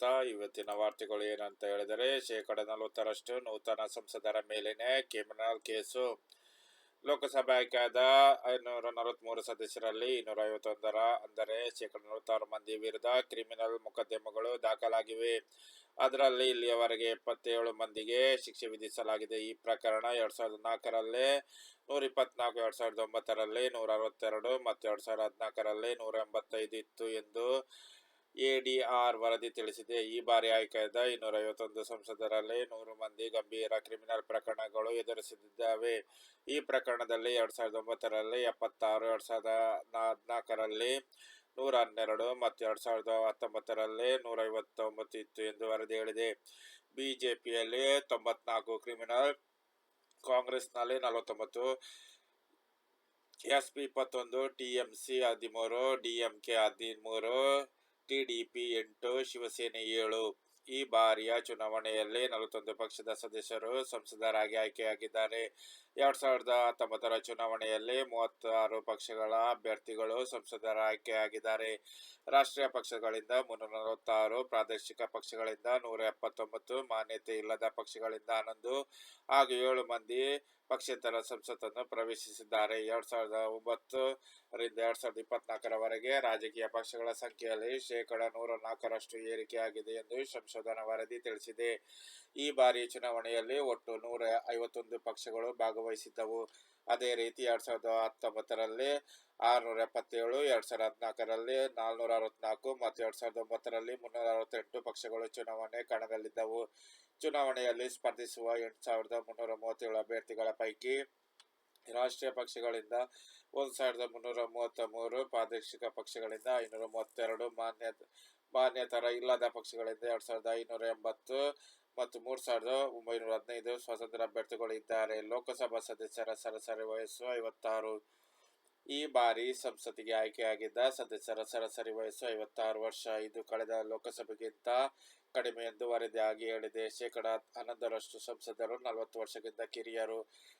ಸ್ವಾಗತ ಇವತ್ತಿನ ವಾರ್ತೆಗಳು ಏನಂತ ಹೇಳಿದರೆ ಶೇಕಡ ನಲವತ್ತರಷ್ಟು ನೂತನ ಸಂಸದರ ಮೇಲಿನ ಕ್ರಿಮಿನಲ್ ಕೇಸು. ಲೋಕಸಭೆ ಆಯ್ಕೆಯಾದ ಐನೂರ ನಲವತ್ತ್ಮೂರು ಸದಸ್ಯರಲ್ಲಿ ಇನ್ನೂರ ಐವತ್ತೊಂದರ ಅಂದರೆ ಶೇಕಡ ನಲವತ್ತಾರು ಮಂದಿ ವಿರುದ್ಧ ಕ್ರಿಮಿನಲ್ ಮೊಕದ್ದಮೆಗಳು ದಾಖಲಾಗಿವೆ. ಅದರಲ್ಲಿ ಇಲ್ಲಿಯವರೆಗೆ ಎಪ್ಪತ್ತೇಳು ಮಂದಿಗೆ ಶಿಕ್ಷೆ ವಿಧಿಸಲಾಗಿದೆ. ಈ ಪ್ರಕರಣ ಎರಡ್ ಸಾವಿರದ ನಾಲ್ಕರಲ್ಲಿ, ನೂರ ಇಪ್ಪತ್ನಾಲ್ಕು, ಎರಡ್ ಸಾವಿರದ ಒಂಬತ್ತರಲ್ಲಿ ನೂರ ಅರವತ್ತೆರಡು ಮತ್ತು ಎರಡ್ ಸಾವಿರದ ಹದಿನಾಲ್ಕರಲ್ಲಿ ನೂರ ಎಂಬತ್ತೈದು ಇತ್ತು ಎಂದು ಎಡಿಆರ್ ವರದಿ ತಿಳಿಸಿದೆ. ಈ ಬಾರಿ ಆಯ್ಕೆಯಾದ ಇನ್ನೂರ ಐವತ್ತೊಂದು ಸಂಸದರಲ್ಲಿ ನೂರು ಮಂದಿ ಗಂಭೀರ ಕ್ರಿಮಿನಲ್ ಪ್ರಕರಣಗಳು ಎದುರಿಸಿದ್ದಾವೆ. ಈ ಪ್ರಕರಣದಲ್ಲಿ ಎರಡ್ ಸಾವಿರದ ಒಂಬತ್ತರಲ್ಲಿ ಎಪ್ಪತ್ತಾರು, ಎರಡ್ ಸಾವಿರದ ಹದಿನಾಲ್ಕರಲ್ಲಿ ನೂರ ಹನ್ನೆರಡು ಮತ್ತು ಎರಡ್ ಸಾವಿರದ ಹತ್ತೊಂಬತ್ತರಲ್ಲಿ ನೂರ ಐವತ್ತೊಂಬತ್ತು ಇತ್ತು ಎಂದು ವರದಿ ಹೇಳಿದೆ. ಬಿಜೆಪಿಯಲ್ಲಿ ತೊಂಬತ್ನಾಲ್ಕು ಕ್ರಿಮಿನಲ್, ಕಾಂಗ್ರೆಸ್ನಲ್ಲಿ ನಲವತ್ತೊಂಬತ್ತು ಎಸ್ ಪಿ ಇಪ್ಪತ್ತೊಂದು, ಟಿ ಎಂ ಸಿ ಹದಿಮೂರು, ಡಿ ಎಂ ಕೆ ಹದಿಮೂರು ಟಿಡಿಪಿ ಎಂಟು ಶಿವಸೇನೆ ಏಳು ಈ ಬಾರಿಯ ಚುನಾವಣೆಯಲ್ಲಿ ನಲವತ್ತೊಂದು ಪಕ್ಷದ ಸದಸ್ಯರು ಸಂಸದರಾಗಿ ಆಯ್ಕೆಯಾಗಿದ್ದಾರೆ. ಎರಡ್ ಸಾವಿರದ ಹತ್ತೊಂಬತ್ತರ ಚುನಾವಣೆಯಲ್ಲಿ ಮೂವತ್ತಾರು ಪಕ್ಷಗಳ ಅಭ್ಯರ್ಥಿಗಳು ಸಂಸದರ ಆಯ್ಕೆಯಾಗಿದ್ದಾರೆ. ರಾಷ್ಟ್ರೀಯ ಪಕ್ಷಗಳಿಂದ ಮುನ್ನೂರ ನಲವತ್ತಾರು ಪ್ರಾದೇಶಿಕ ಪಕ್ಷಗಳಿಂದ ನೂರ ಎಪ್ಪತ್ತೊಂಬತ್ತು ಮಾನ್ಯತೆ ಇಲ್ಲದ ಪಕ್ಷಗಳಿಂದ ಹನ್ನೊಂದು ಹಾಗೂ ಏಳು ಮಂದಿ ಪಕ್ಷೇತರ ಸಂಸತ್ತನ್ನು ಪ್ರವೇಶಿಸಿದ್ದಾರೆ. ಎರಡ್ ಸಾವಿರದ ಒಂಬತ್ತು ರಿಂದ ಎರಡ್ ಸಾವಿರದ ಇಪ್ಪತ್ನಾಲ್ಕರವರೆಗೆ ರಾಜಕೀಯ ಪಕ್ಷಗಳ ಸಂಖ್ಯೆಯಲ್ಲಿ ಶೇಕಡ ನೂರ ನಾಲ್ಕರಷ್ಟು ಏರಿಕೆಯಾಗಿದೆ ಎಂದು ಸಂಶೋಧನಾ ವರದಿ ತಿಳಿಸಿದೆ. ಈ ಬಾರಿ ಚುನಾವಣೆಯಲ್ಲಿ ಒಟ್ಟು ನೂರ ಐವತ್ತೊಂದು ಪಕ್ಷಗಳು ಭಾಗವಹಿಸಿದ್ದವು. ಅದೇ ರೀತಿ ಎರಡ್ ಸಾವಿರದ ಹತ್ತೊಂಬತ್ತರಲ್ಲಿ ಆರುನೂರ ಎಪ್ಪತ್ತೇಳು, ಎರಡ್ ಸಾವಿರದ ಹದಿನಾಲ್ಕರಲ್ಲಿ ನಾಲ್ನೂರ ಅರವತ್ನಾಲ್ಕು ಮತ್ತು ಎರಡ್ ಸಾವಿರದ ಒಂಬತ್ತರಲ್ಲಿ ಮುನ್ನೂರ ಅರವತ್ತೆಂಟು ಪಕ್ಷಗಳು ಚುನಾವಣೆ ಕಣದಲ್ಲಿದ್ದವು. ಚುನಾವಣೆಯಲ್ಲಿ ಸ್ಪರ್ಧಿಸುವ ಎಂಟು ಸಾವಿರದ ಮುನ್ನೂರ ಮೂವತ್ತೇಳು ಅಭ್ಯರ್ಥಿಗಳ ಪೈಕಿ ರಾಷ್ಟ್ರೀಯ ಪಕ್ಷಗಳಿಂದ ಒಂದು ಸಾವಿರದ ಮುನ್ನೂರ ಮೂವತ್ತ ಮೂರು, ಪ್ರಾದೇಶಿಕ ಪಕ್ಷಗಳಿಂದ ಐನೂರ ಮೂವತ್ತೆರಡು, ಮಾನ್ಯ ಮಾನ್ಯತರ ಇಲ್ಲದ ಪಕ್ಷಗಳಿಂದ ಎರಡು ಸಾವಿರದ ಐನೂರ ಎಂಬತ್ತು ಮತ್ತು ಮೂರು ಸಾವಿರದ ಒಂಬೈನೂರ ಹದಿನೈದು ಸ್ವತಂತ್ರ ಅಭ್ಯರ್ಥಿಗಳಿದ್ದಾರೆ. ಲೋಕಸಭಾ ಸದಸ್ಯರ ಸರಾಸರಿ ವಯಸ್ಸು ಐವತ್ತಾರು. ಈ ಬಾರಿ ಸಂಸತ್ತಿಗೆ ಆಯ್ಕೆಯಾಗಿದ್ದ ಸದಸ್ಯರ ಸರಾಸರಿ ವಯಸ್ಸು ಐವತ್ತಾರು ವರ್ಷ. ಇದು ಕಳೆದ ಲೋಕಸಭೆಗಿಂತ ಕಡಿಮೆ ಎಂದು ವರದಿಯಾಗಿ ಹೇಳಿದೆ. ಶೇಕಡ ಹನ್ನೊಂದರಷ್ಟು ಸಂಸದರು, ನಲವತ್ತು ವರ್ಷಕ್ಕಿಂತ ಕಿರಿಯರು,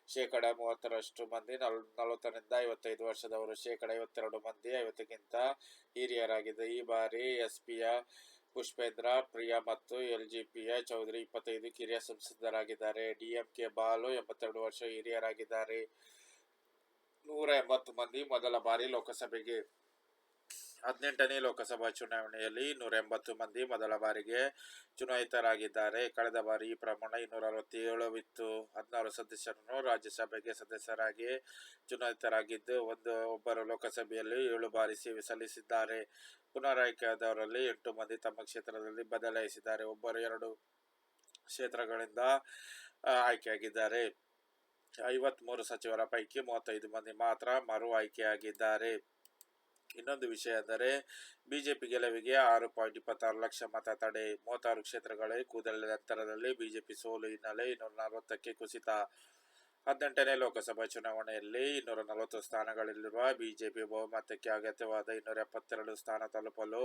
ಶೇಕಡ ಮೂವತ್ತರಷ್ಟು ಮಂದಿ, ನಲ್, ನಲವತ್ತರಿಂದ ಐವತ್ತೈದು ವರ್ಷದವರು, ಶೇಕಡ ಐವತ್ತೆರಡು ಮಂದಿ, ಐವತ್ತಕ್ಕಿಂತ ಹಿರಿಯರಾಗಿದೆ ಈ ಬಾರಿ ಎಸ್ ಪಿಯ ಪುಷ್ಪೇಂದ್ರ, ಪ್ರಿಯಾ ಮತ್ತು ಎಲ್ ಜಿ ಪಿಯ ಚೌಧರಿ ಇಪ್ಪತ್ತೈದು ಕಿರಿಯ ಸಂಸದರಾಗಿದ್ದಾರೆ. ಡಿಎಂಕೆ ಬಾಲು ಎಂಬತ್ತೆರಡು ವರ್ಷ ಹಿರಿಯರಾಗಿದ್ದಾರೆ. ನೂರ ಎಂಬತ್ತು ಮಂದಿ ಮೊದಲ ಬಾರಿ ಲೋಕಸಭೆಗೆ ಹದಿನೆಂಟನೇ ಲೋಕಸಭಾ ಚುನಾವಣೆಯಲ್ಲಿ ನೂರ ಎಂಬತ್ತು ಮಂದಿ ಮೊದಲ ಬಾರಿಗೆ ಚುನಾಯಿತರಾಗಿದ್ದಾರೆ. ಕಳೆದ ಬಾರಿ ಈ ಪ್ರಮಾಣ ಇನ್ನೂರ ಅರವತ್ತೇಳು ಇತ್ತು ಹದಿನಾರು ಸದಸ್ಯರನ್ನು ರಾಜ್ಯಸಭೆಗೆ ಸದಸ್ಯರಾಗಿ ಚುನಾಯಿತರಾಗಿದ್ದು, ಒಂದು ಒಬ್ಬರು ಲೋಕಸಭೆಯಲ್ಲಿ ಏಳು ಬಾರಿ ಸೇವೆ ಸಲ್ಲಿಸಿದ್ದಾರೆ. ಪುನರಾಯ್ಕೆಯಾದವರಲ್ಲಿ ಎಂಟು ಮಂದಿ ತಮ್ಮ ಕ್ಷೇತ್ರದಲ್ಲಿ ಬದಲಾಯಿಸಿದ್ದಾರೆ. ಒಬ್ಬರು ಎರಡು ಕ್ಷೇತ್ರಗಳಿಂದ ಆಯ್ಕೆಯಾಗಿದ್ದಾರೆ. ಐವತ್ಮೂರು ಸಚಿವರ ಪೈಕಿ ಮೂವತ್ತೈದು ಮಂದಿ ಮಾತ್ರ ಮರು ಆಯ್ಕೆಯಾಗಿದ್ದಾರೆ ಇನ್ನೊಂದು ವಿಷಯ ಅಂದರೆ ಬಿಜೆಪಿ ಗೆಲುವಿಗೆ ಆರು ಪಾಯಿಂಟ್ ಇಪ್ಪತ್ತಾರು ಲಕ್ಷ ಮತ ತಡೆ ಮೂವತ್ತಾರು ಕ್ಷೇತ್ರಗಳೇ ಕೂದಲ ಅಂತರದಲ್ಲಿ ಬಿಜೆಪಿ ಸೋಲು ಹಿನ್ನೆಲೆ ಇನ್ನೂರ ನಲವತ್ತಕ್ಕೆ ಕುಸಿತ. ಹದಿನೆಂಟನೇ ಲೋಕಸಭಾ ಚುನಾವಣೆಯಲ್ಲಿ ಇನ್ನೂರ ನಲವತ್ತು ಸ್ಥಾನಗಳಲ್ಲಿರುವ ಬಿಜೆಪಿ ಬಹುಮತಕ್ಕೆ ಅಗತ್ಯವಾದ ಇನ್ನೂರ ಎಪ್ಪತ್ತೆರಡು ಸ್ಥಾನ ತಲುಪಲು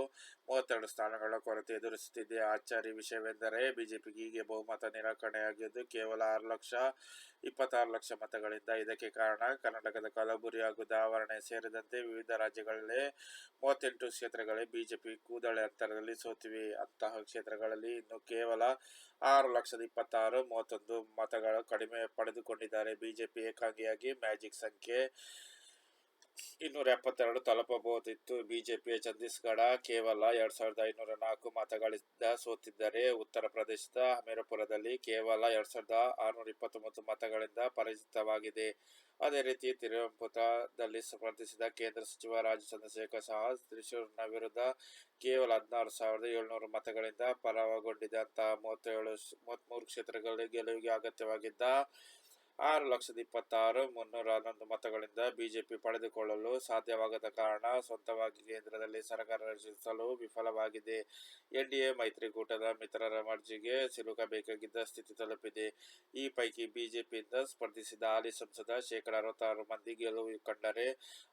ಮೂವತ್ತೆರಡು ಸ್ಥಾನಗಳ ಕೊರತೆ ಎದುರಿಸುತ್ತಿದೆ. ಆಚಾರ್ಯ ವಿಷಯವೆಂದರೆ ಬಿಜೆಪಿಗೆ ಹೀಗೆ ಬಹುಮತ ನಿರಾಕರಣೆಯಾಗಿದ್ದು ಕೇವಲ ಆರು ಲಕ್ಷ, ಇಪ್ಪತ್ತಾರು ಲಕ್ಷ ಮತಗಳಿಂದ ಇದಕ್ಕೆ ಕಾರಣ ಕರ್ನಾಟಕದ ಕಲಬುರಗಿ ಹಾಗೂ ದಾವಣೆ ಸೇರಿದಂತೆ ವಿವಿಧ ರಾಜ್ಯಗಳಲ್ಲಿ ಮೂವತ್ತೆಂಟು ಕ್ಷೇತ್ರಗಳೇ ಬಿಜೆಪಿ ಕೂದಳೆ ಅಂತರದಲ್ಲಿ ಸೋತಿವೆ. ಅಂತಹ ಕ್ಷೇತ್ರಗಳಲ್ಲಿ ಇನ್ನು ಕೇವಲ ಆರು ಲಕ್ಷದ ಇಪ್ಪತ್ತಾರು ಮೂವತ್ತೊಂದು ಮತಗಳು ಕಡಿಮೆ ಪಡೆದುಕೊಂಡಿದ್ದಾರೆ. ಬಿಜೆಪಿ ಏಕಾಂಗಿಯಾಗಿ ಮ್ಯಾಜಿಕ್ ಸಂಖ್ಯೆ ಇನ್ನೂರ ಎಪ್ಪತ್ತೆರಡು ತಲುಪಬಹುದಿತ್ತು ಬಿಜೆಪಿಯ ಛತ್ತೀಸ್ಗಢ ಕೇವಲ ಎರಡ್ ಸಾವಿರದ ಐನೂರ ನಾಲ್ಕು ಮತಗಳಿಂದ ಸೋತಿದ್ದರೆ ಉತ್ತರ ಪ್ರದೇಶದ ಹಮೀರಪುರದಲ್ಲಿ ಕೇವಲ ಎರಡ್ ಸಾವಿರದ ಆರುನೂರ ಇಪ್ಪತ್ತೊಂಬತ್ತು ಮತಗಳಿಂದ ಪರಿಚಿತವಾಗಿದೆ. ಅದೇ ರೀತಿ ತಿರುವಂಪುತದಲ್ಲಿ ಸ್ಪರ್ಧಿಸಿದ ಕೇಂದ್ರ ಸಚಿವ ರಾಜ ಚಂದ್ರಶೇಖರ್ ಸಹ ತ್ರಿಶೂರ್ನ ವಿರುದ್ಧ ಕೇವಲ ಹದಿನಾರು ಸಾವಿರದ ಏಳ್ನೂರು ಮತಗಳಿಂದ ಪರಾವಗೊಂಡಿದ್ದಂತಹ ಮೂವತ್ತೇಳು ಮೂವತ್ತ್ಮೂರು ಕ್ಷೇತ್ರಗಳಲ್ಲಿ ಗೆಲುವಿಗೆ ಅಗತ್ಯವಾಗಿದ್ದ ಆರು ಲಕ್ಷದ ಇಪ್ಪತ್ತಾರು ಮುನ್ನೂರ ಹನ್ನೊಂದು ಮತಗಳಿಂದ ಬಿಜೆಪಿ ಪಡೆದುಕೊಳ್ಳಲು ಸಾಧ್ಯವಾಗದ ಕಾರಣ ಸ್ವಂತವಾಗಿ ಕೇಂದ್ರದಲ್ಲಿ ಸರ್ಕಾರ ರಚಿಸಲು ವಿಫಲವಾಗಿದೆ. ಎನ್ಡಿಎ ಮೈತ್ರಿಕೂಟದ ಮಿತ್ರರ ಮರ್ಜಿಗೆ ಸಿಲುಕಬೇಕಾಗಿದ್ದ ಸ್ಥಿತಿ ತಲುಪಿದೆ. ಈ ಪೈಕಿ ಬಿಜೆಪಿಯಿಂದ ಸ್ಪರ್ಧಿಸಿದ ಹಾಲಿ ಸಂಸದ ಶೇಕಡ ಅರವತ್ತಾರು ಮಂದಿ ಗೆಲುವು ಕಂಡರೆ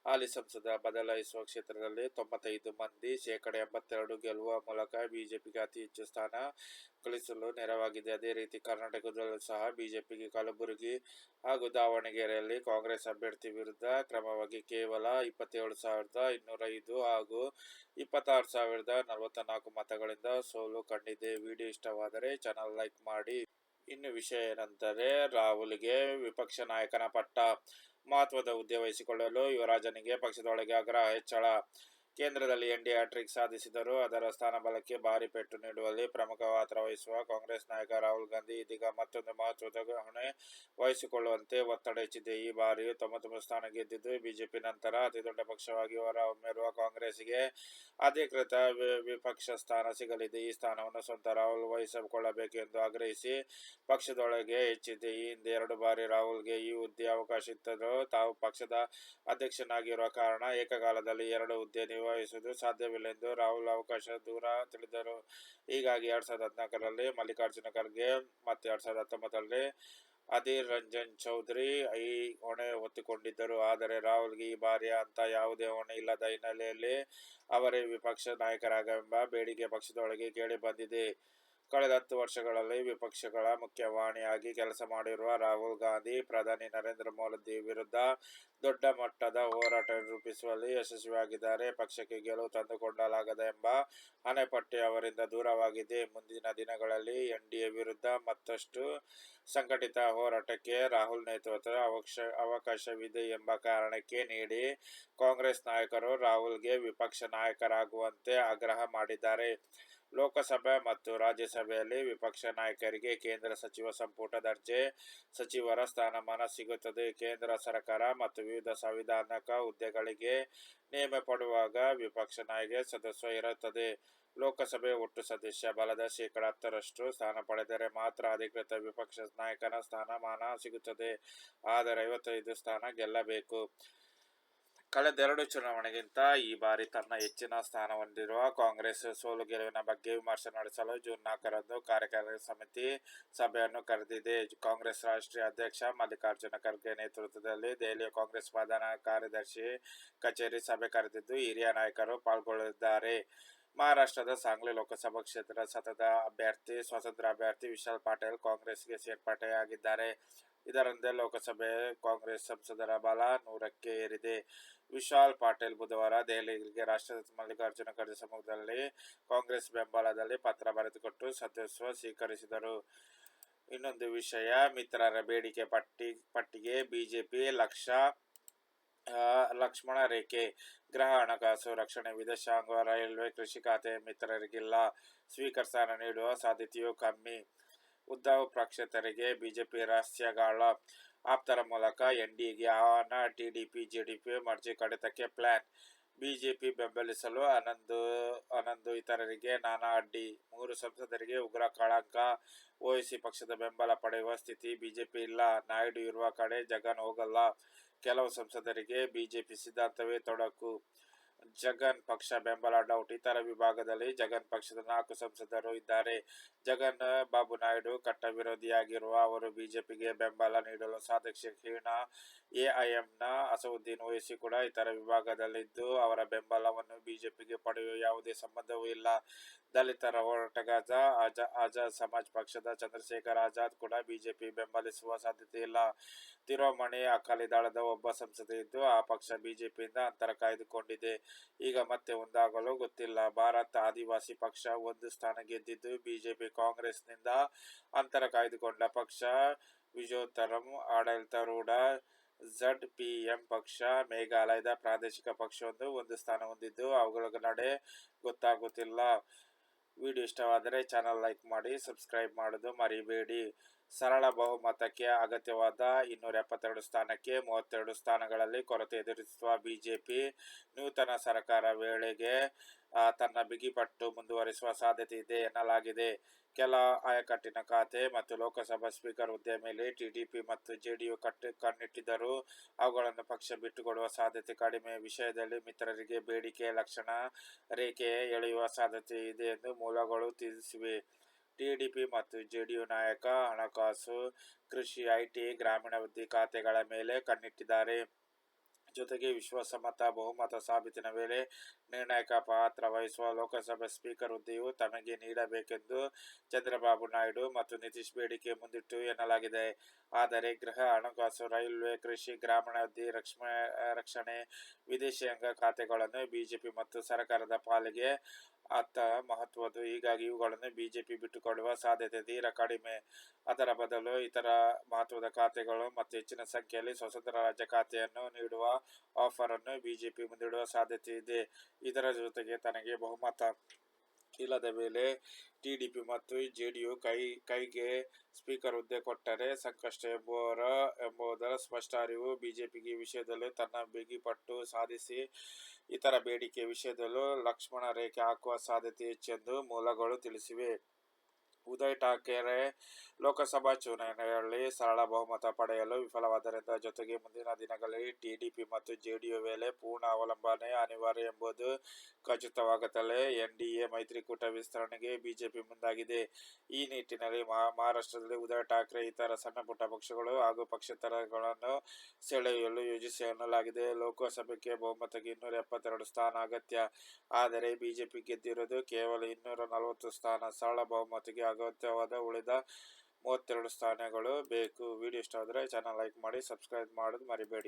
ಹಾಲಿ ಸಂಸದ ಬದಲಾಯಿಸುವ ಕ್ಷೇತ್ರದಲ್ಲಿ ತೊಂಬತ್ತೈದು ಮಂದಿ, ಶೇಕಡ ಎಂಬತ್ತೆರಡು ಗೆಲ್ಲುವ ಮೂಲಕ ಬಿಜೆಪಿಗೆ ಅತಿ ಹೆಚ್ಚು ಸ್ಥಾನ ಗಳಿಸಲು ನೆರವಾಗಿದೆ. ಅದೇ ರೀತಿ ಕರ್ನಾಟಕದಲ್ಲೂ ಸಹ ಬಿಜೆಪಿಗೆ ಕಲಬುರಗಿ ಹಾಗೂ ದಾವಣಗೆರೆಯಲ್ಲಿ ಕಾಂಗ್ರೆಸ್ ಅಭ್ಯರ್ಥಿ ವಿರುದ್ಧ ಕ್ರಮವಾಗಿ ಕೇವಲ ಇಪ್ಪತ್ತೇಳು ಸಾವಿರದ ಇನ್ನೂರ ಐದು ಹಾಗೂ ಇಪ್ಪತ್ತಾರು ಸಾವಿರದ ನಲವತ್ತ ನಾಲ್ಕು ಮತಗಳಿಂದ ಸೋಲು ಕಂಡಿದೆ. ವಿಡಿಯೋ ಇಷ್ಟವಾದರೆ ಚಾನಲ್ ಲೈಕ್ ಮಾಡಿ. ಇನ್ನು ವಿಷಯ ಏನೆಂದರೆ, ರಾಹುಲ್ಗೆ ವಿಪಕ್ಷ ನಾಯಕನ ಪಟ್ಟ. ಮಹತ್ವದ ಹುದ್ದೆ ವಹಿಸಿಕೊಳ್ಳಲು ಯುವರಾಜನಿಗೆ ಪಕ್ಷದೊಳಗೆ ಆಗ್ರಹ ಹೆಚ್ಚಳ. ಕೇಂದ್ರದಲ್ಲಿ ಎನ್ಡಿಎ ಹ್ಯಾಟ್ರಿಕ್ ಸಾಧಿಸಿದರು ಅದರ ಸ್ಥಾನಬಲಕ್ಕೆ ಭಾರಿ ಪೆಟ್ಟು ನೀಡುವಲ್ಲಿ ಪ್ರಮುಖ ಪಾತ್ರ ವಹಿಸುವ ಕಾಂಗ್ರೆಸ್ ನಾಯಕ ರಾಹುಲ್ ಗಾಂಧಿ ಇದೀಗ ಮತ್ತೊಂದು ಮಹತ್ವದ ಹೊಣೆ ವಹಿಸಿಕೊಳ್ಳುವಂತೆ ಒತ್ತಡ ಹೆಚ್ಚಿದೆ. ಈ ಬಾರಿಯೂ ತೊಂಬತ್ತೊಂಬತ್ತು ಸ್ಥಾನ ಗೆದ್ದಿದ್ದು ಬಿಜೆಪಿ ನಂತರ ಅತಿದೊಡ್ಡ ಪಕ್ಷವಾಗಿ ಹೊರಹೊಮ್ಮಿರುವ ಕಾಂಗ್ರೆಸ್ಗೆ ಅಧಿಕೃತ ವಿಪಕ್ಷ ಸ್ಥಾನ ಸಿಗಲಿದೆ. ಈ ಸ್ಥಾನವನ್ನು ಸ್ವಂತ ರಾಹುಲ್ ವಹಿಸಿಕೊಳ್ಳಬೇಕು ಎಂದು ಆಗ್ರಹಿಸಿ ಪಕ್ಷದೊಳಗೆ ಹೆಚ್ಚಿದೆ. ಈ ಹಿಂದೆ ಎರಡು ಬಾರಿ ರಾಹುಲ್ಗೆ ಈ ಹುದ್ದೆ ಅವಕಾಶ ಇತ್ತರೂ ತಾವು ಪಕ್ಷದ ಅಧ್ಯಕ್ಷನಾಗಿರುವ ಕಾರಣ ಏಕಕಾಲದಲ್ಲಿ ಎರಡು ಹುದ್ದೆ ನಿರ್ವಹಿಸುವುದು ಸಾಧ್ಯವಿಲ್ಲ ಎಂದು ರಾಹುಲ್ ಅವಕಾಶ ದೂರ ತಿಳಿದರು. ಹೀಗಾಗಿ ಎರಡ್ ಸಾವಿರದ ಹದಿನಾಲ್ಕರಲ್ಲಿ ಮಲ್ಲಿಕಾರ್ಜುನ ಖರ್ಗೆ ಮತ್ತೆ ಎರಡ್ ಸಾವಿರದ ಹತ್ತೊಂಬತ್ತರಲ್ಲಿ ಅಧೀರ್ ರಂಜನ್ ಚೌಧರಿ ಈ ಹೊಣೆ ಹೊತ್ತುಕೊಂಡಿದ್ದರು. ಆದರೆ ರಾಹುಲ್ಗೆ ಈ ಬಾರಿ ಅಂತ ಯಾವುದೇ ಹೊಣೆ ಇಲ್ಲದ ಹಿನ್ನೆಲೆಯಲ್ಲಿ ಅವರೇ ವಿಪಕ್ಷ ನಾಯಕರಾಗವೆಂಬ ಬೇಡಿಕೆ ಪಕ್ಷದೊಳಗೆ ಕೇಳಿ ಬಂದಿದೆ. ಕಳೆದ ಹತ್ತು ವರ್ಷಗಳಲ್ಲಿ ವಿಪಕ್ಷಗಳ ಮುಖ್ಯವಾಣಿಯಾಗಿ ಕೆಲಸ ಮಾಡಿರುವ ರಾಹುಲ್ ಗಾಂಧಿ, ಪ್ರಧಾನಿ ನರೇಂದ್ರ ಮೋದಿ ವಿರುದ್ಧ ದೊಡ್ಡ ಮಟ್ಟದ ಹೋರಾಟ ರೂಪಿಸುವಲ್ಲಿ ಯಶಸ್ವಿಯಾಗಿದ್ದಾರೆ. ಪಕ್ಷಕ್ಕೆ ಗೆಲುವು ತಂದುಕೊಳ್ಳಲಾಗದ ಎಂಬ ಹಣೆಪಟ್ಟಿ ಅವರಿಂದ ದೂರವಾಗಿದೆ. ಮುಂದಿನ ದಿನಗಳಲ್ಲಿ ಎನ್ಡಿಎ ವಿರುದ್ಧ ಮತ್ತಷ್ಟು ಸಂಘಟಿತ ಹೋರಾಟಕ್ಕೆ ರಾಹುಲ್ ನೇತೃತ್ವದ ಅವಕಾಶ ಅವಕಾಶವಿದೆ ಎಂಬ ಕಾರಣಕ್ಕೆ ನೀಡಿ ಕಾಂಗ್ರೆಸ್ ನಾಯಕರು ರಾಹುಲ್ಗೆ ವಿಪಕ್ಷ ನಾಯಕರಾಗುವಂತೆ ಆಗ್ರಹ ಮಾಡಿದ್ದಾರೆ. ಲೋಕಸಭೆ ಮತ್ತು ರಾಜ್ಯಸಭೆಯಲ್ಲಿ ವಿಪಕ್ಷ ನಾಯಕರಿಗೆ ಕೇಂದ್ರ ಸಚಿವ ಸಂಪುಟ ದರ್ಜೆ ಸಚಿವರ ಸ್ಥಾನಮಾನ ಸಿಗುತ್ತದೆ. ಕೇಂದ್ರ ಸರ್ಕಾರ ಮತ್ತು ವಿವಿಧ ಸಂವಿಧಾನಕ ಹುದ್ದೆಗಳಿಗೆ ನೇಮ ಪಡುವಾಗ ವಿಪಕ್ಷ ನಾಯಕ ಸದಸ್ಯ ಇರುತ್ತದೆ. ಲೋಕಸಭೆ ಒಟ್ಟು ಸದಸ್ಯ ಬಲದ ಶೇಕಡ ಹತ್ತರಷ್ಟು ಸ್ಥಾನ ಪಡೆದರೆ ಮಾತ್ರ ಅಧಿಕೃತ ವಿಪಕ್ಷ ನಾಯಕನ ಸ್ಥಾನಮಾನ ಸಿಗುತ್ತದೆ. ಆದರೆ ಐವತ್ತೈದು ಸ್ಥಾನ ಗೆಲ್ಲಬೇಕು. ಕಳೆದೆರಡು ಚುನಾವಣೆಗಿಂತ ಈ ಬಾರಿ ತನ್ನ ಹೆಚ್ಚಿನ ಸ್ಥಾನ ಹೊಂದಿರುವ ಕಾಂಗ್ರೆಸ್ ಸೋಲು ಗೆಲುವಿನ ಬಗ್ಗೆ ವಿಮರ್ಶೆ ನಡೆಸಲು ಜೂನ್ ನಾಲ್ಕರಂದು ಕಾರ್ಯಕಾರಿ ಸಮಿತಿ ಸಭೆಯನ್ನು ಕರೆದಿದೆ. ಕಾಂಗ್ರೆಸ್ ರಾಷ್ಟ್ರೀಯ ಅಧ್ಯಕ್ಷ ಮಲ್ಲಿಕಾರ್ಜುನ ಖರ್ಗೆ ನೇತೃತ್ವದಲ್ಲಿ ದೆಹಲಿಯ ಕಾಂಗ್ರೆಸ್ ಪ್ರಧಾನ ಕಾರ್ಯದರ್ಶಿ ಕಚೇರಿ ಸಭೆ ಕರೆದಿದ್ದು, ಹಿರಿಯ ನಾಯಕರು ಪಾಲ್ಗೊಳ್ಳಲಿದ್ದಾರೆ. ಮಹಾರಾಷ್ಟ್ರದ ಸಾಂಗ್ಲಿ ಲೋಕಸಭಾ ಕ್ಷೇತ್ರದ ಸತತ ಅಭ್ಯರ್ಥಿ ಸ್ವತಂತ್ರ ಅಭ್ಯರ್ಥಿ ವಿಶಾಲ್ ಪಾಟೀಲ್ ಕಾಂಗ್ರೆಸ್ಗೆ ಸೇರ್ಪಡೆಯಾಗಿದ್ದಾರೆ. ಇದರಂತೆ ಲೋಕಸಭೆ ಕಾಂಗ್ರೆಸ್ ಸಂಸದರ ಬಲ ನೂರಕ್ಕೆ ಏರಿದೆ. ವಿಶಾಲ್ ಪಾಟೀಲ್ ಬುಧವಾರ ದೆಹಲಿಗೆ ರಾಷ್ಟ್ರದ ಮಲ್ಲಿಕಾರ್ಜುನ ಖರ್ಗೆ ಸಮ್ಮುಖದಲ್ಲಿ ಕಾಂಗ್ರೆಸ್ ಬೆಂಬಲದಲ್ಲಿ ಪತ್ರ ಬರೆದುಕೊಟ್ಟು ಸದಸ್ಯ ಸ್ವೀಕರಿಸಿದರು. ಇನ್ನೊಂದು ವಿಷಯ, ಮಿತ್ರರ ಬೇಡಿಕೆ ಪಟ್ಟಿ, ಪಟ್ಟಿಗೆ ಬಿಜೆಪಿ ಲಕ್ಷ ಲಕ್ಷ್ಮಣ ರೇಖೆ ಗೃಹ ಹಣಕಾಸು, ರಕ್ಷಣೆ ವಿದೇಶಾಂಗ ರೈಲ್ವೆ, ಕೃಷಿ ಖಾತೆ ಮಿತ್ರರಿಗಿಲ್ಲ. ಸ್ಪೀಕರ್ ಸ್ಥಾನ ನೀಡುವ ಸಾಧ್ಯತೆಯೂ ಕಮ್ಮಿ. ಉದ್ಧವ್ ಪ್ರಕ್ಷೇತರಿಗೆ ಬಿಜೆಪಿ ರಹಸ್ಯಗಾಳ. ಆಪ್ತರ ಮೂಲಕ ಎನ್ಡಿಎಗೆ ಆಹ್ವಾನ ಟಿಡಿಪಿ ಜೆಡಿಪಿ ಮರ್ಜಿ ಕಡಿತಕ್ಕೆ ಪ್ಲಾನ್. ಬಿಜೆಪಿ ಬೆಂಬಲಿಸಲು ಅನಂದು ಅನಂದು ಇತರರಿಗೆ ನಾನಾ ಅಡ್ಡಿ. ಮೂರು ಸಂಸದರಿಗೆ ಉಗ್ರ ಕಳಂಕ. ಓವೈಸಿ ಪಕ್ಷದ ಬೆಂಬಲ ಪಡೆಯುವ ಸ್ಥಿತಿ ಬಿಜೆಪಿ ಇಲ್ಲ. ನಾಯ್ಡು ಇರುವ ಕಡೆ ಜಗನ್ ಹೋಗಲ್ಲ. ಕೆಲವು ಸಂಸದರಿಗೆ ಬಿಜೆಪಿ ಸಿದ್ಧಾಂತವೇ ತೊಡಕು. ಜಗನ್ ಪಕ್ಷ ಬೆಂಬಲ ಡೌಟ್. ಇತರ ವಿಭಾಗದಲ್ಲಿ ಜಗನ್ ಪಕ್ಷದ ನಾಲ್ಕು ಸಂಸದರು ಇದ್ದಾರೆ. ಜಗನ್, ಬಾಬು ನಾಯ್ಡು ಕಟ್ಟ ವಿರೋಧಿಯಾಗಿರುವ ಅವರು ಬಿಜೆಪಿಗೆ ಬೆಂಬಲ ನೀಡಲು ಸಾಧ್ಯತೆ ಕ್ಷೀಣ ಎಐಎಂನ ಅಸವುದ್ದೀನ್ ಓಯಸಿ ಕೂಡ ಇತರ ವಿಭಾಗದಲ್ಲಿದ್ದು ಅವರ ಬೆಂಬಲವನ್ನು ಬಿಜೆಪಿಗೆ ಪಡೆಯುವ ಯಾವುದೇ ಸಂಬಂಧವೂ ಇಲ್ಲ. ದಲಿತರ ಹೋರಾಟಗಾರ ಆಜಾ, ಆಜಾದ್ ಸಮಾಜ್ ಪಕ್ಷದ ಚಂದ್ರಶೇಖರ್ ಆಜಾದ್ ಕೂಡ ಬಿಜೆಪಿ ಬೆಂಬಲಿಸುವ ಸಾಧ್ಯತೆ ಇಲ್ಲ. ತಿರೋಮಣಿ ಅಕಾಲಿ ದಳದ ಒಬ್ಬ ಸಂಸದ ಇದ್ದು ಆ ಪಕ್ಷ ಬಿಜೆಪಿಯಿಂದ ಅಂತರ ಕಾಯ್ದುಕೊಂಡಿದೆ. ಈಗ ಮತ್ತೆ ಒಂದಾಗಲು ಗೊತ್ತಿಲ್ಲ. ಭಾರತ ಆದಿವಾಸಿ ಪಕ್ಷ ಒಂದು ಸ್ಥಾನ ಗೆದ್ದಿದ್ದು ಬಿಜೆಪಿ ಕಾಂಗ್ರೆಸ್ನಿಂದ ಅಂತರ ಕಾಯ್ದುಕೊಂಡ ಪಕ್ಷ. ವಿಜೋತ್ತರಂ ಆಡಳಿತಾರೂಢ ಝಡ್ ಪಿ ಎಂ ಪಕ್ಷ, ಮೇಘಾಲಯದ ಪ್ರಾದೇಶಿಕ ಪಕ್ಷವೊಂದು ಒಂದು ಸ್ಥಾನ ಹೊಂದಿದ್ದು ಅವುಗಳ ನಡೆ ಗೊತ್ತಾಗುತ್ತಿಲ್ಲ. ವಿಡಿಯೋ ಇಷ್ಟವಾದರೆ ಚಾನಲ್ ಲೈಕ್ ಮಾಡಿ, ಸಬ್ಸ್ಕ್ರೈಬ್ ಮಾಡೋದು ಮರಿಬೇಡಿ. ಸರಳ ಬಹುಮತಕ್ಕೆ ಅಗತ್ಯವಾದ ಇನ್ನೂರ ಎಪ್ಪತ್ತೆರಡು ಸ್ಥಾನಕ್ಕೆ ಮೂವತ್ತೆರಡು ಸ್ಥಾನಗಳಲ್ಲಿ ಕೊರತೆ ಎದುರಿಸುವ ಬಿಜೆಪಿ ನೂತನ ಸರ್ಕಾರ ವೇಳೆಗೆ ತನ್ನ ಬಿಗಿಪಟ್ಟು ಮುಂದುವರಿಸುವ ಸಾಧ್ಯತೆ ಇದೆ ಎನ್ನಲಾಗಿದೆ. ಕೆಲ ಆಯಕಟ್ಟಿನ ಖಾತೆ ಮತ್ತು ಲೋಕಸಭಾ ಸ್ಪೀಕರ್ ಹುದ್ದೆ ಮೇಲೆ ಟಿಡಿಪಿ ಮತ್ತು ಜೆಡಿಯು ಕಟ್ಟು, ಕಣ್ಣಿಟ್ಟಿದ್ದರೂ ಅವುಗಳನ್ನು ಪಕ್ಷ ಬಿಟ್ಟುಕೊಡುವ ಸಾಧ್ಯತೆ ಕಡಿಮೆ. ವಿಷಯದಲ್ಲಿ ಮಿತ್ರರಿಗೆ ಬೇಡಿಕೆ, ಲಕ್ಷಣ ರೇಖೆ ಎಳೆಯುವ ಸಾಧ್ಯತೆ ಇದೆ ಎಂದು ಮೂಲಗಳು ತಿಳಿಸಿವೆ. ಟಿಡಿಪಿ ಮತ್ತು ಜೆಡಿಯು ನಾಯಕ ಹಣಕಾಸು, ಕೃಷಿ ಐಟಿ ಗ್ರಾಮೀಣಾಭಿವೃದ್ಧಿ ಖಾತೆಗಳ ಮೇಲೆ ಕಣ್ಣಿಟ್ಟಿದ್ದಾರೆ. ಜೊತೆಗೆ ವಿಶ್ವಾಸಮತ ಬಹುಮತ ಸಾಬೀತಿನ ವೇಳೆ ನಿರ್ಣಾಯಕ ಪಾತ್ರ ವಹಿಸುವ ಲೋಕಸಭೆ ಸ್ಪೀಕರ್ ಹುದ್ದೆಯು ತಮಗೆ ನೀಡಬೇಕೆಂದು ಚಂದ್ರಬಾಬು ನಾಯ್ಡು ಮತ್ತು ನಿತೀಶ್ ಬೇಡಿಕೆ ಮುಂದಿಟ್ಟು ಎನ್ನಲಾಗಿದೆ. ಆದರೆ ಗೃಹ ಹಣಕಾಸು, ರೈಲ್ವೆ, ಕೃಷಿ ಗ್ರಾಮೀಣಾಭಿವೃದ್ಧಿ ರಕ್ಷಣೆ ರಕ್ಷಣೆ ವಿದೇಶಾಂಗ ಖಾತೆಗಳನ್ನು ಬಿಜೆಪಿ ಮತ್ತು ಸರ್ಕಾರದ ಪಾಲಿಗೆ ಅತ್ತ ಮಹತ್ವದ್ದು. ಹೀಗಾಗಿ ಇವುಗಳನ್ನು ಬಿಜೆಪಿ ಬಿಟ್ಟುಕೊಳ್ಳುವ ಸಾಧ್ಯತೆ ತೀರಾ ಕಡಿಮೆ. ಅದರ ಬದಲು ಇತರ ಮಹತ್ವದ ಖಾತೆಗಳು ಮತ್ತು ಹೆಚ್ಚಿನ ಸಂಖ್ಯೆಯಲ್ಲಿ ಸ್ವತಂತ್ರ ರಾಜ್ಯ ಖಾತೆಯನ್ನು ನೀಡುವ ಆಫರ್ ಅನ್ನು ಬಿಜೆಪಿ ಮುಂದಿಡುವ ಸಾಧ್ಯತೆ ಇದೆ. ಇದರ ಜೊತೆಗೆ ತನಗೆ ಬಹುಮತ ಇಲ್ಲದ ವೇಳೆ ಟಿಡಿಪಿ ಮತ್ತು ಜೆಡಿಯು ಕೈ, ಕೈಗೆ ಸ್ಪೀಕರ್ ಹುದ್ದೆ ಕೊಟ್ಟರೆ ಸಂಕಷ್ಟ ಎಂಬುವರ, ಎಂಬುದರ ಸ್ಪಷ್ಟ ಅರಿವು ಬಿಜೆಪಿಗೆ ವಿಷಯದಲ್ಲಿ ತನ್ನ ಬಿಗಿಪಟ್ಟು ಸಾಧಿಸಿ ಇತರ ಬೇಡಿಕೆ ವಿಷಯದಲ್ಲೂ ಲಕ್ಷ್ಮಣ ರೇಖೆ ಹಾಕುವ ಸಾಧ್ಯತೆ ಹೆಚ್ಚೆಂದು ಮೂಲಗಳು ತಿಳಿಸಿವೆ. ಉದಯ್ ಠಾಕರೆ ಲೋಕಸಭಾ ಚುನಾವಣೆಯಲ್ಲಿ ಸರಳ ಬಹುಮತ ಪಡೆಯಲು ವಿಫಲವಾದ್ದರಿಂದ ಜೊತೆಗೆ ಮುಂದಿನ ದಿನಗಳಲ್ಲಿ ಟಿಡಿಪಿ ಮತ್ತು ಜೆಡಿಯು ಮೇಲೆ ಪೂರ್ಣ ಅವಲಂಬನೆ ಅನಿವಾರ್ಯ ಎಂಬುದು ಖಚಿತವಾಗುತ್ತಲೇ ಎನ್ಡಿಎ ಮೈತ್ರಿಕೂಟ ವಿಸ್ತರಣೆಗೆ ಬಿಜೆಪಿ ಮುಂದಾಗಿದೆ. ಈ ನಿಟ್ಟಿನಲ್ಲಿ ಮಹಾ- ಮಹಾರಾಷ್ಟ್ರದಲ್ಲಿ ಉದಯ್ ಠಾಕ್ರೆ, ಇತರ ಸಣ್ಣ ಪುಟ್ಟ ಪಕ್ಷಗಳು ಹಾಗೂ ಪಕ್ಷೇತರಗಳನ್ನು ಸೆಳೆಯಲು ಯೋಜಿಸಿ ಎನ್ನಲಾಗಿದೆ ಲೋಕಸಭೆಗೆ ಬಹುಮತಕ್ಕೆ ಇನ್ನೂರ ಎಪ್ಪತ್ತೆರಡು ಸ್ಥಾನ ಅಗತ್ಯ. ಆದರೆ ಬಿಜೆಪಿ ಗೆದ್ದಿರುವುದು ಕೇವಲ ಇನ್ನೂರ ನಲವತ್ತು ಸ್ಥಾನ. ಸರಳ ಬಹುಮತಿಗೆ ಅಗತ್ಯವಾದ ಉಳಿದ ಮೂವತ್ತೆರಡು ಸ್ಥಾನಗಳು ಬೇಕು. ವಿಡಿಯೋ ಇಷ್ಟ ಆದರೆ ಚಾನಲ್ ಲೈಕ್ ಮಾಡಿ ಸಬ್ಸ್ಕ್ರೈಬ್ ಮಾಡೋದು ಮರಿಬೇಡಿ.